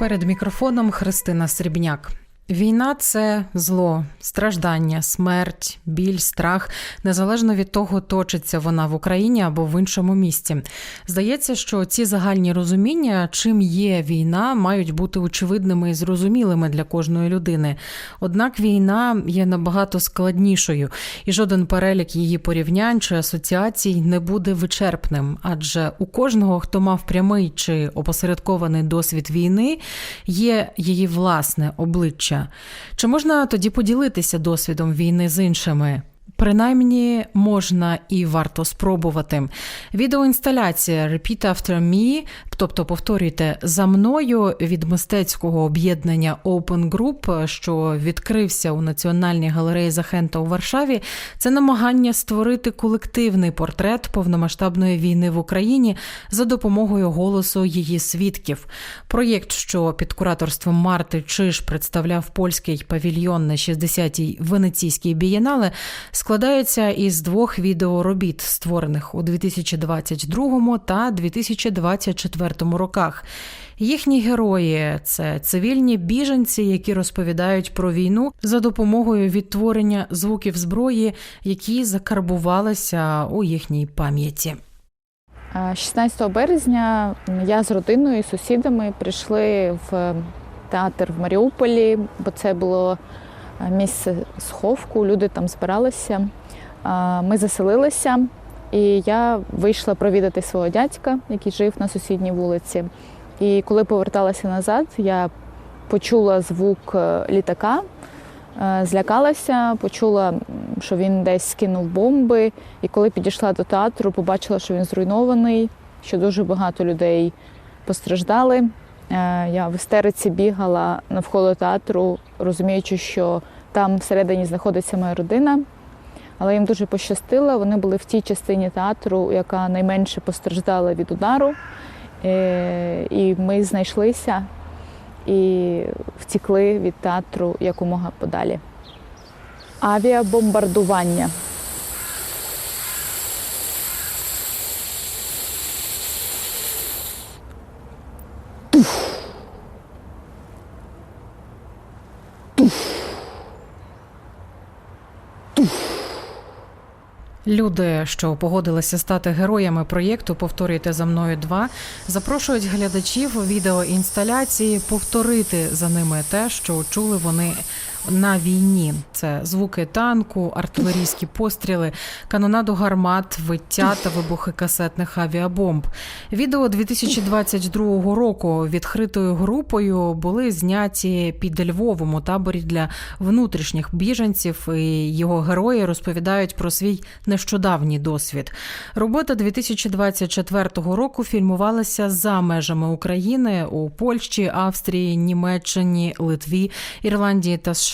Перед мікрофоном Христина Срібняк. Війна це зло, страждання, смерть, біль, страх, незалежно від того, точиться вона в Україні або в іншому місті. Здається, що ці загальні розуміння, чим є війна, мають бути очевидними і зрозумілими для кожної людини. Однак війна є набагато складнішою, і жоден перелік її порівнянь чи асоціацій не буде вичерпним, адже у кожного, хто мав прямий чи опосередкований досвід війни, є її власне обличчя. Чи можна тоді поділитися досвідом війни з іншими? Принаймні можна і варто спробувати. Відеоінсталяція Repeat After Me, тобто повторюйте за мною від мистецького об'єднання Open Group, що відкрився у Національній галереї Захента у Варшаві. Це намагання створити колективний портрет повномасштабної війни в Україні за допомогою голосу її свідків. Проєкт, що під кураторством Марти Чиш представляв польський павільйон на 60-й Венеційській бієнале, складається із двох відеоробіт, створених у 2022 та 2024 роках. Їхні герої це цивільні біженці, які розповідають про війну за допомогою відтворення звуків зброї, які закарбувалися у їхній пам'яті. Е, 16 березня я з родиною і сусідами прийшли в театр в Маріуполі, бо це було місце сховку, люди там збиралися. Е, Ми заселилися, і я вийшла провідати свого дядька, який жив на сусідній вулиці. І коли поверталася назад, я почула звук е, літака, е, злякалася, почула, що він десь скинув бомби. І коли підійшла до театру, побачила, що він зруйнований, що дуже багато людей постраждали. Е, Я в істериці бігала навколо театру, розуміючи, що там всередині знаходиться моя родина. Але їм дуже пощастило. Вони були в тій частині театру, яка найменше постраждала від удару. Е, І ми знайшлися і втікли від театру якомога подалі. Авіабомбардування. Люди, що погодилися стати героями проєкту Повторюйте за мною два, запрошують глядачів відеоінсталяції повторити за ними те, що чули вони на війні. Це звуки танку, артилерійські постріли, канонаду гармат, виття та вибухи касетних авіабомб. Відео 2022 року відкритою групою були зняті під Львовом у таборі для внутрішніх біженців. І його герої розповідають про свій нещодавній досвід. Робота 2024 року фільмувалася за межами України у Польщі, Австрії, Німеччині, Литві, Ірландії та США.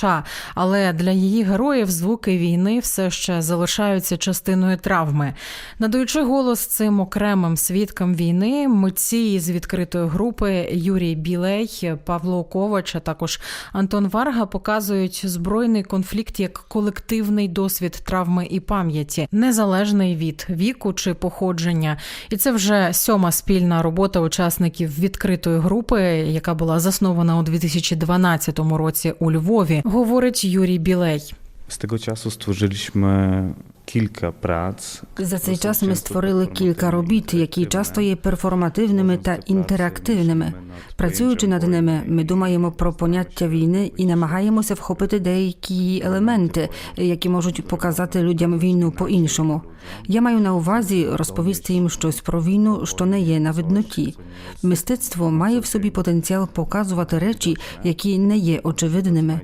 Але для її героїв звуки війни все ще залишаються частиною травми. Надаючи голос цим окремим свідкам війни, митці з відкритої групи Юрій Білей, Павло Ковач, а також Антон Варга показують збройний конфлікт як колективний досвід травми і пам'яті, незалежний від віку чи походження. І це вже сьома спільна робота учасників відкритої групи, яка була заснована у 2012 році у Львові. Говорить Юрій Білей. Z tego czasu stworzyliśmy kilka prac. За цей час ми створили кілька робіт, які часто є перформативними та інтерактивними. Працюючи над ними, ми думаємо про поняття війни і намагаємося вхопити деякі елементи, які можуть показати людям війну по-іншому. Я маю на увазі розповісти їм щось про війну, що не є на видноті. Мистецтво має в собі потенціал показувати речі, які не є очевидними.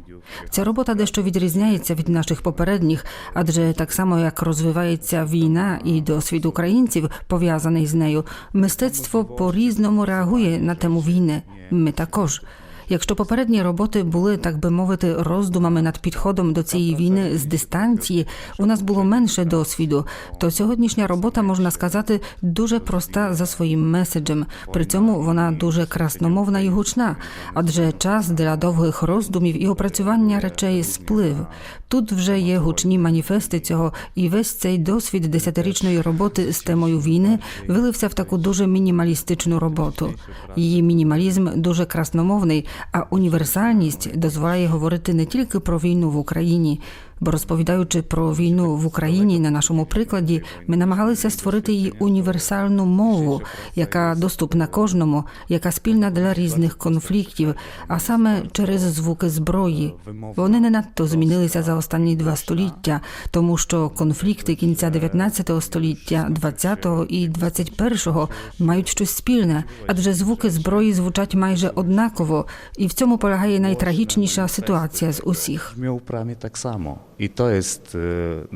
Ця робота дещо відрізняється від наших попередніх, адже так само як розвивається війна і досвід українців пов'язаний з нею, мистецтво по-різному реагує на тему війни. Ми також. Якщо попередні роботи були, так би мовити, роздумами над підходом до цієї війни з дистанції, у нас було менше досвіду, то сьогоднішня робота можна сказати дуже проста за своїм меседжем. При цьому вона дуже красномовна і гучна, адже час для довгих роздумів і опрацювання речей сплив. Тут вже є гучні маніфести цього, і весь цей досвід десятирічної роботи з темою війни вилився в таку дуже мінімалістичну роботу. Її мінімалізм дуже красномовний, а універсальність дозволяє говорити не тільки про війну в Україні. Бо розповідаючи про війну в Україні на нашому прикладі, ми намагалися створити її універсальну мову, яка доступна кожному, яка спільна для різних конфліктів, а саме через звуки зброї. Вони не надто змінилися за останні два століття, тому що конфлікти кінця 19 століття, 20-го і 21-го мають щось спільне, адже звуки зброї звучать майже однаково, і в цьому полягає найтрагічніша ситуація з усіх. Prawie tak samo. I to jest e,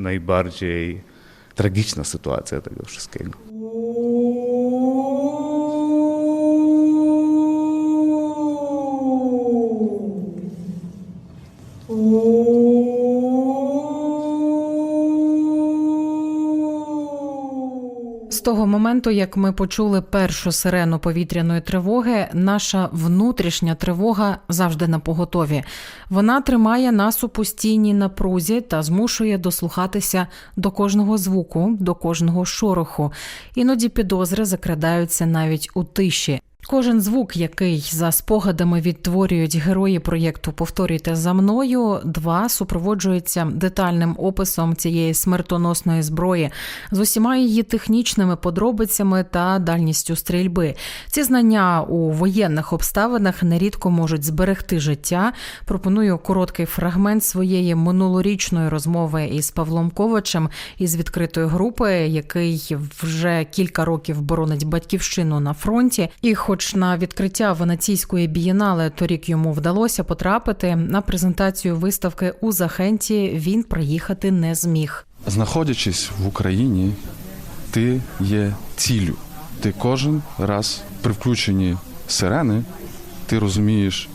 najbardziej tragiczna sytuacja tego wszystkiego. Того моменту, як ми почули першу сирену повітряної тривоги, наша внутрішня тривога завжди на поготові. Вона тримає нас у постійній напрузі та змушує дослухатися до кожного звуку, до кожного шороху. Іноді підозри закрадаються навіть у тиші. Кожен звук, який за спогадами відтворюють герої проєкту Повторюйте за мною, два супроводжується детальним описом цієї смертоносної зброї з усіма її технічними подробицями та дальністю стрільби. Ці знання у воєнних обставинах нерідко можуть зберегти життя. Пропоную короткий фрагмент своєї минулорічної розмови із Павлом Ковачем із відкритої групи, який вже кілька років боронить батьківщину на фронті. І, хоч на відкриття венеційської бієнале торік йому вдалося потрапити на презентацію виставки у Захенті, він приїхати не зміг. Знаходячись в Україні, ти є ціллю. Ти кожен раз при включенні сирени, ти розумієш,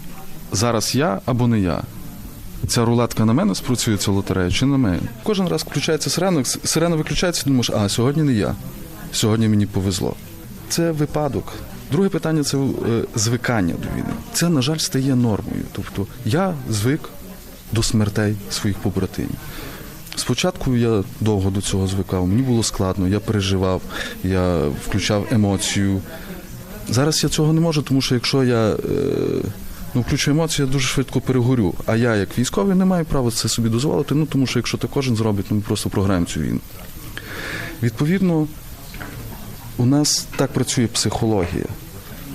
зараз я або не я. Ця рулетка на мене спрацює ця лотерея чи на мене. Кожен раз включається сирена, сирена виключається, думаєш, а сьогодні не я. Сьогодні мені повезло. Це випадок. Друге питання це е, звикання до війни. Це, на жаль, стає нормою. Тобто я звик до смертей своїх побратимів. Спочатку я довго до цього звикав, мені було складно, я переживав, я включав емоцію. Зараз я цього не можу, тому що якщо я е, ну, включу емоцію, я дуже швидко перегорю. А я, як військовий, не маю права це собі дозволити, ну тому що якщо це кожен зробить, то ми просто програємо цю війну. Відповідно, у нас так працює психологія.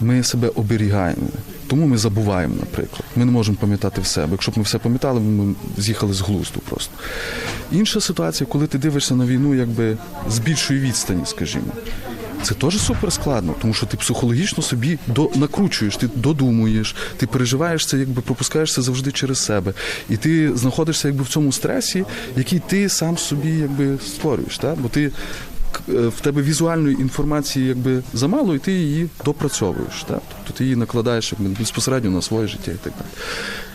Ми себе оберігаємо. Тому ми забуваємо, наприклад. Ми не можемо пам'ятати все. Бо якщо б ми все пам'ятали, ми з'їхали з глузду просто. Інша ситуація, коли ти дивишся на війну якби з більшої відстані, скажімо. Це теж супер складно, тому що ти психологічно собі до, накручуєш, ти додумуєш, ти переживаєш це, якби пропускаєш це завжди через себе. І ти знаходишся якби в цьому стресі, який ти сам собі якби створюєш. Так? Бо ти в тебе візуальної інформації якби замало, і ти її допрацьовуєш. Так? Тобто ти її накладаєш якби, безпосередньо на своє життя і так далі.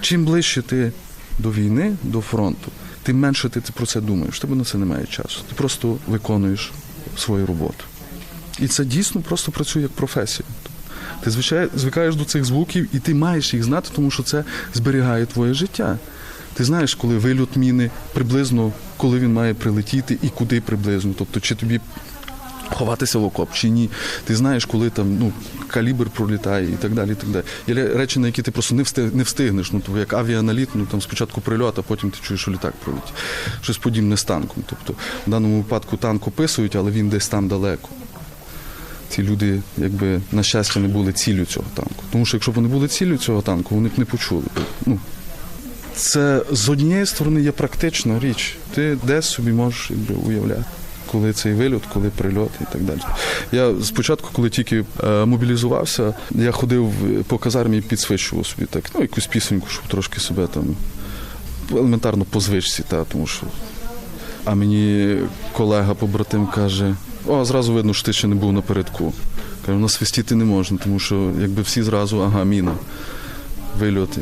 Чим ближче ти до війни, до фронту, тим менше ти про це думаєш. Тебе на це немає часу. Ти просто виконуєш свою роботу. І це дійсно просто працює як професія. Ти звичай, звикаєш до цих звуків, і ти маєш їх знати, тому що це зберігає твоє життя. Ти знаєш, коли вильот міни, приблизно коли він має прилетіти і куди приблизно. Тобто, чи тобі ховатися в окоп, чи ні. Ти знаєш, коли там ну, калібр пролітає і так далі. І так далі. Є речі, на які ти просто не встиг, не встигнеш. Ну, тобто, як авіаналіт, ну там спочатку прильот, а потім ти чуєш, що літак пролетить. Щось подібне з танком. Тобто, в даному випадку танк описують, але він десь там далеко ці люди, якби на щастя, не були ціллю цього танку. Тому що якщо б вони були ціллю цього танку, вони б не почули. Ну, це з однієї сторони є практична річ. Ти десь собі можеш уявляти, коли цей вильот, коли прильот і так далі. Я спочатку, коли тільки е, мобілізувався, я ходив по казармі і підсвищував собі так, ну, якусь пісеньку, щоб трошки себе там елементарно по звичці, та, тому що. А мені колега побратим каже: о, зразу видно, що ти ще не був напередку. Каже, у нас свистіти не можна, тому що якби всі зразу, ага, міна вильоти.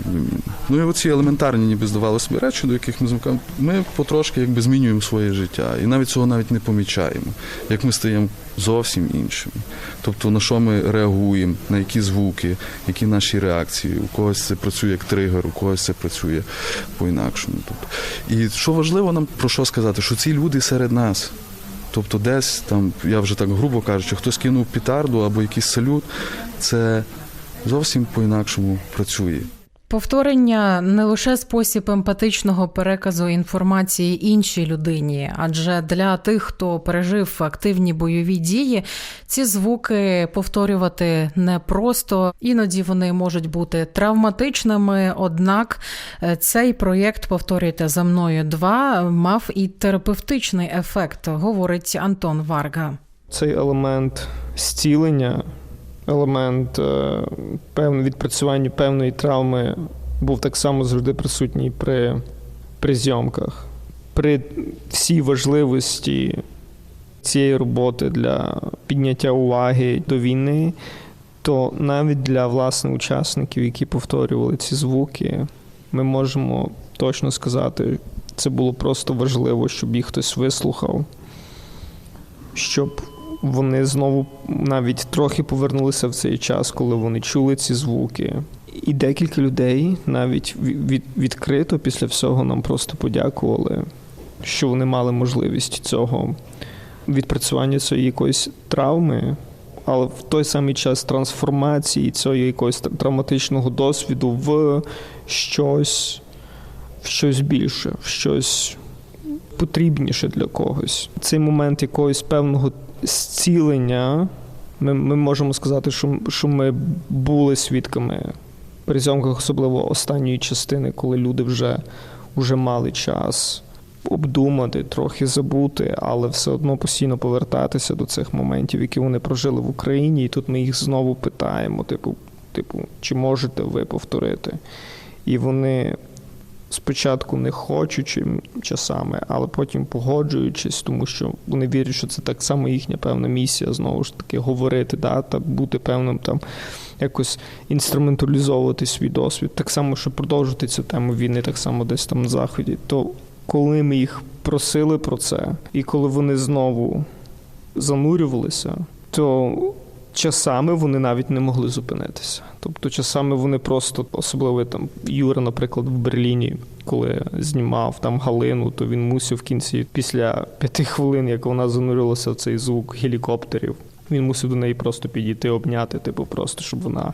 Ну і оці елементарні, ніби здавалося собі речі, до яких ми звикали, ми потрошки якби змінюємо своє життя. І навіть цього навіть не помічаємо, як ми стаємо зовсім іншими. Тобто, на що ми реагуємо, на які звуки, які наші реакції, у когось це працює як тригер, у когось це працює по-інакшому. Тобто. І що важливо нам про що сказати, що ці люди серед нас. Тобто десь там, я вже так грубо кажучи, хтось кинув пітарду або якийсь салют, це зовсім по-інакшому працює. Повторення не лише спосіб емпатичного переказу інформації іншій людині, адже для тих, хто пережив активні бойові дії, ці звуки повторювати непросто, іноді вони можуть бути травматичними. Однак е, цей проєкт повторюйте за мною два мав і терапевтичний ефект, говорить Антон Варга. Цей елемент зцілення – елемент е, певне відпрацювання певної травми був так само завжди присутній при, при зйомках. При всій важливості цієї роботи для підняття уваги до війни, то навіть для власних учасників, які повторювали ці звуки, ми можемо точно сказати, це було просто важливо, щоб їх хтось вислухав, щоб вони знову навіть трохи повернулися в цей час, коли вони чули ці звуки. І декілька людей навіть від, відкрито після всього нам просто подякували, що вони мали можливість цього відпрацювання цієї якоїсь травми, але в той самий час трансформації цього якогось травматичного досвіду в щось, в щось більше, в щось потрібніше для когось. Цей момент якогось певного зцілення. Ми ми можемо сказати, що що ми були свідками при зйомках, особливо останньої частини, коли люди вже, вже мали час обдумати, трохи забути, але все одно постійно повертатися до цих моментів, які вони прожили в Україні, і тут ми їх знову питаємо: типу, типу, чи можете ви повторити? І вони спочатку не хочучи часами, але потім погоджуючись, тому що вони вірять, що це так само їхня певна місія, знову ж таки, говорити, да, та бути певним там. Якось інструменталізовувати свій досвід, так само, щоб продовжити цю тему війни, так само десь там на заході. То коли ми їх просили про це, і коли вони знову занурювалися, то Часами вони навіть не могли зупинитися. Тобто, часами вони просто, особливо там Юра, наприклад, в Берліні, коли знімав там Галину, то він мусив в кінці після п'яти хвилин, як вона занурилася в цей звук гелікоптерів, він мусив до неї просто підійти, обняти, типу, просто щоб вона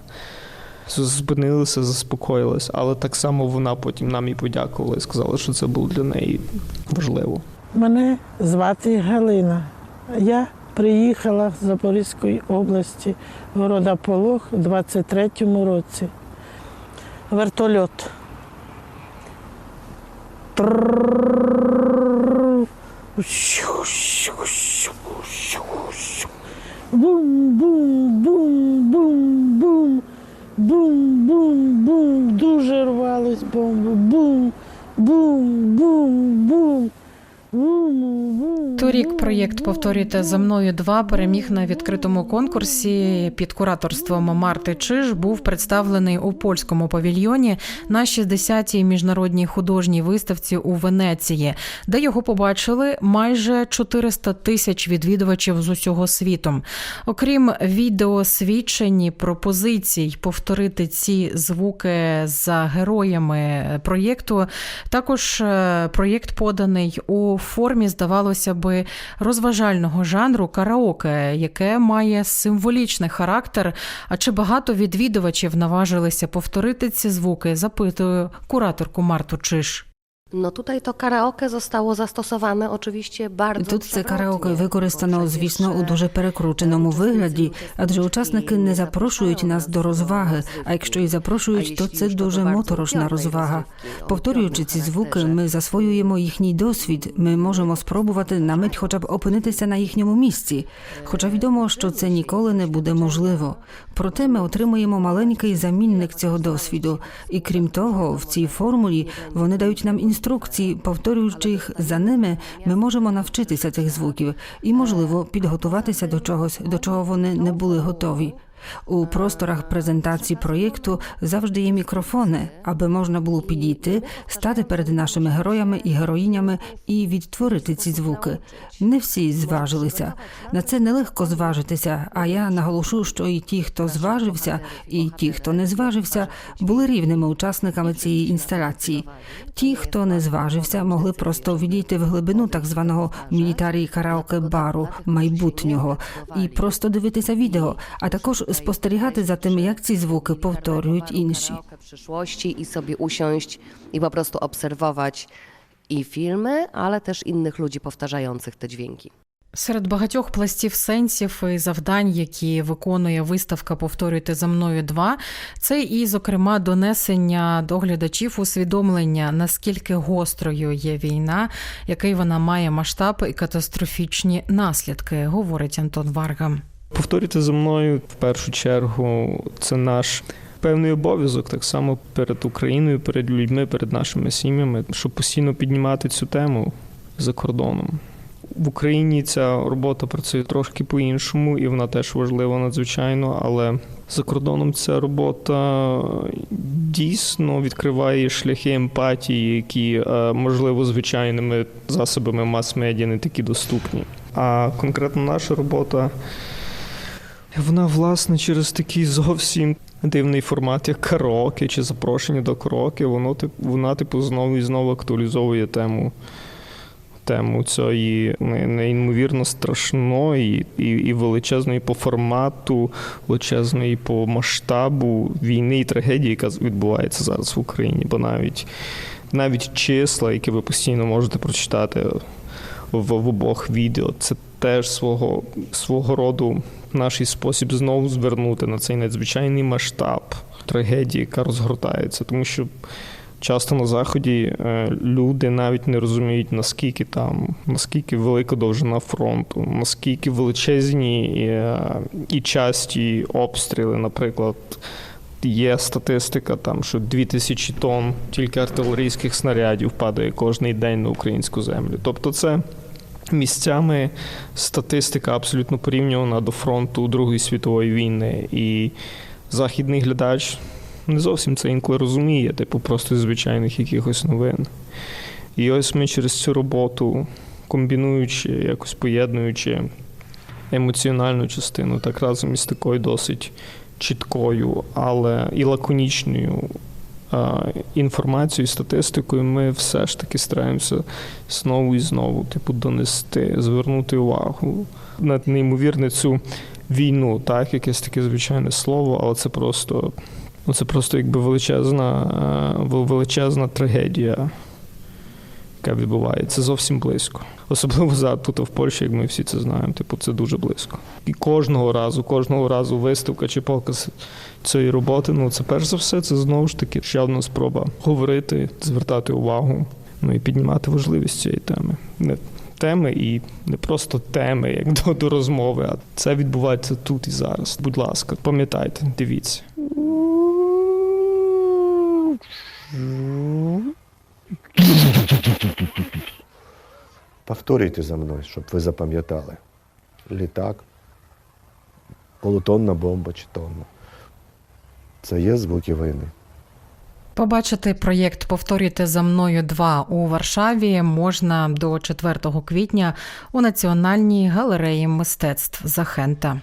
зупинилася, заспокоїлася. Але так само вона потім нам і подякувала і сказала, що це було для неї важливо. Мене звати Галина. Я приїхала з Запорізької області, города Полог у 23-му році. Вертольот. Бум-бум-бум. Бум, проєкт Повторюйте за мною два переміг на відкритому конкурсі під кураторством Марти Чиж. Був представлений у польському павільйоні на 60-й міжнародній художній виставці у Венеції, де його побачили майже 400 тисяч відвідувачів з усього світу. Окрім відеосвідчень, пропозицій повторити ці звуки за героями проєкту. Також е, проєкт поданий у формі, здавалося би, розважального жанру караоке, яке має символічний характер. А чи багато відвідувачів наважилися повторити ці звуки? Запитую кураторку Марту Чиш. No tutaj to karaoke zostało zastosowane oczywiście bardzo Тут це караоке використано, звісно, у дуже перекрученому вигляді, адже учасники не запрошують нас до розваги. А якщо і запрошують, то це дуже моторошна розвага. Повторюючи ці звуки, ми засвоюємо їхній досвід. Ми можемо спробувати на мить, хоча б опинитися на їхньому місці. Хоча відомо, що це ніколи не буде можливо. Проте ми отримуємо маленький замінник цього досвіду. І крім того, в цій формулі вони дають нам інструкції, повторюючи їх за ними, ми можемо навчитися цих звуків і, можливо, підготуватися до чогось, до чого вони не були готові. У просторах презентації проєкту завжди є мікрофони, аби можна було підійти, стати перед нашими героями і героїнями і відтворити ці звуки. Не всі зважилися. На це нелегко зважитися. А я наголошу, що і ті, хто зважився, і ті, хто не зважився, були рівними учасниками цієї інсталяції. Ті, хто не зважився, могли просто відійти в глибину так званого мілітарі караоке бару майбутнього і просто дивитися відео, а також спостерігати за тим, як ці звуки повторюють інші. Przyszłości i sobie usiąść i po prostu obserwować i filmy, ale też innych ludzi powtarzających te dźwięki. Серед багатьох пластів сенсів і завдань, які виконує виставка Повторюйте за мною два, це і, зокрема, донесення до глядачів усвідомлення, наскільки гострою є війна, який вона має масштаб і катастрофічні наслідки, говорить Антон Варга. Повторюйте за мною в першу чергу, це наш певний обов'язок, так само перед Україною, перед людьми, перед нашими сім'ями, щоб постійно піднімати цю тему за кордоном. В Україні ця робота працює трошки по-іншому, і вона теж важлива надзвичайно, але за кордоном ця робота дійсно відкриває шляхи емпатії, які, е, можливо, звичайними засобами мас-медіа не такі доступні. А конкретно наша робота вона, власне, через такий зовсім дивний формат, як караоке чи запрошення до караоке, воно тип- вона, типу, знову і знову актуалізовує тему. Тему цієї неймовірно страшної і, і величезної по формату, величезної по масштабу війни і трагедії, яка відбувається зараз в Україні. Бо навіть, навіть числа, які ви постійно можете прочитати в, в обох відео, це теж свого, свого роду наш спосіб знову звернути на цей надзвичайний масштаб трагедії, яка розгортається. Тому що часто на заході е, люди навіть не розуміють, наскільки там, наскільки велика довжина фронту, наскільки величезні е, і часті обстріли, наприклад. Є статистика, там, що 2000 тонн тільки артилерійських снарядів падає кожний день на українську землю. Тобто, це місцями статистика абсолютно порівнювана до фронту Другої світової війни. І західний глядач не зовсім це інколи розуміє, типу просто звичайних якихось новин. І ось ми через цю роботу, комбінуючи, якось поєднуючи емоціональну частину, так разом із такою досить чіткою, але і лаконічною а, інформацією, статистикою, ми все ж таки стараємося знову і знову, типу, донести, звернути увагу на неймовірне цю війну, так, якесь таке звичайне слово, але це просто, ну, це просто якби величезна, а, величезна трагедія. Яка відбувається зовсім близько. Особливо за тут в Польщі, як ми всі це знаємо. Типу, це дуже близько. І кожного разу, кожного разу виставка чи показ цієї роботи, ну це перш за все, це знову ж таки ще одна спроба говорити, звертати увагу, ну і піднімати важливість цієї теми. Не теми і не просто теми, як до, до розмови, а це відбувається тут і зараз. Будь ласка, пам'ятайте, дивіться. Повторюйте за мною, щоб ви запам'ятали. Літак, полутонна бомба чи тонна. Це є звуки війни. Побачити проєкт Повторюйте за мною 2 у Варшаві можна до 4 квітня у Національній галереї мистецтв Захента.